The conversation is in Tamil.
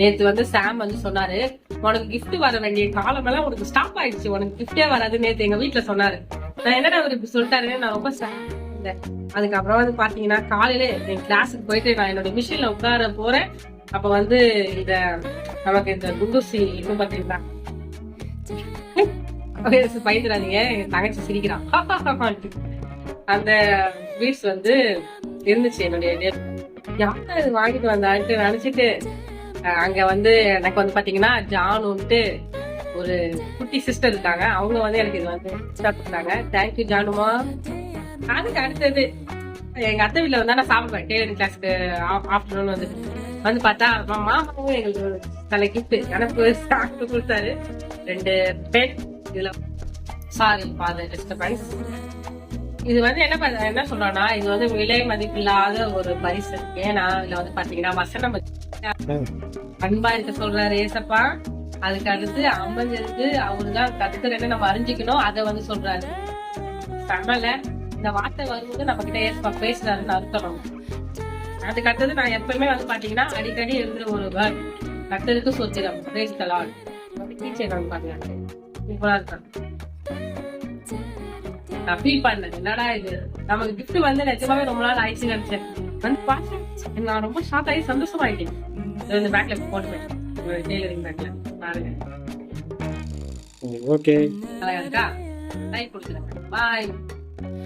நேத்து வந்து சாம் வந்து சொன்னாரு உனக்கு கிஃப்ட் வர வேண்டிய காலம் எல்லாம் உனக்கு ஸ்டாப் ஆயிடுச்சு. உனக்கு கிஃப்டே வராது நேத்து எங்க வீட்டுல சொன்னாரு. நான் என்னடா அவர் இப்படி சொல்லிட்டாருன்னு நான் ரொம்ப அதுக்கப்புறம் வந்து பாத்தீங்கன்னா காலையில என் கிளாஸுக்கு போயிட்டு நான் என்னோட மிஷின்ல உட்கார போறேன். அப்ப வந்து இந்த நமக்கு இந்த குண்டூசி இன்னும் பாத்தீங்களா? பயந்துடாதீங்க என் தங்கச்சி சிரிக்கிறான் அந்த பீட்ஸ் வந்து இருந்துச்சு என்னுடைய யாரும் இது வாங்கிட்டு வந்தான்ட்டு நினைச்சிட்டு அங்க வந்து எனக்கு வந்து பாத்தீங்கன்னா ஜானுன்ட்டு ஒரு குட்டி சிஸ்டர் இருக்காங்க. அவங்க வந்து எனக்கு இது வந்து gift-ஆ கொடுத்தாங்க. தேங்க்யூ ஜானுமா. அதுக்கு அடுத்தது எங்க அத்தை வீட்டுல வந்தா நான் சாப்பிடுவேன். டெய்லரிங் கிளாஸ்க்கு ஆஃப்டர்நூன் வந்து. வந்து பார்த்தா மா- மாமாவும் எங்களுக்கு ஒரு தலை கிஃப்ட் எனக்கு சாப்பிட்டு கொடுத்தாரு. ரெண்டு பேர் இதுல சாரி ஃபாதர் டிஸ்டர்பன்ஸ் இது வந்து என்ன என்ன சொல்றோம்னா இது வந்து விலை மதிப்பில்லாத ஒரு பரிசு. ஏன்னா இதுல வந்து பாத்தீங்கன்னா வசனம் அன்பா இருக்க சொல்றாரு ஏசப்பா. அதுக்கு அடுத்து அம்மஞ்சிருந்து அவருதான் கத்துக்கிறேன்னு நம்ம அறிஞ்சிக்கணும் அதை வந்து சொல்றாரு. சமல இந்த வார்த்தை வரும்போது நம்ம கிட்ட ஏசப்பா பேசுறாருன்னு அர்த்தம். அதுக்கு அடுத்தது நான் எப்பவுமே வந்து பாத்தீங்கன்னா அடிக்கடி இருக்கிற ஒரு வேர்ட் கத்தருக்கு சொத்திரம். லார்ட் டீச்சர் வந்து பாத்தீங்கன்னா சூப்பரா இருக்கான் நான் ஃபீல் பண்ணேன். என்னடா இது? நமக்கு gift வந்து நிஜமாவே ரொம்ப நாள் ஆயிடுச்சு நினைச்சேன். வந்து பார்த்தேன் நான் ரொம்ப ஷாக் ஆகி சந்தோஷமாயிட்டேன். இது இந்த பேக்ல போட்டுவேன் டெய்லரிங் பேக்ல பாருங்க. ஓகே. அழகா இருக்கா? லைக் கொடுத்துருங்க. பாய்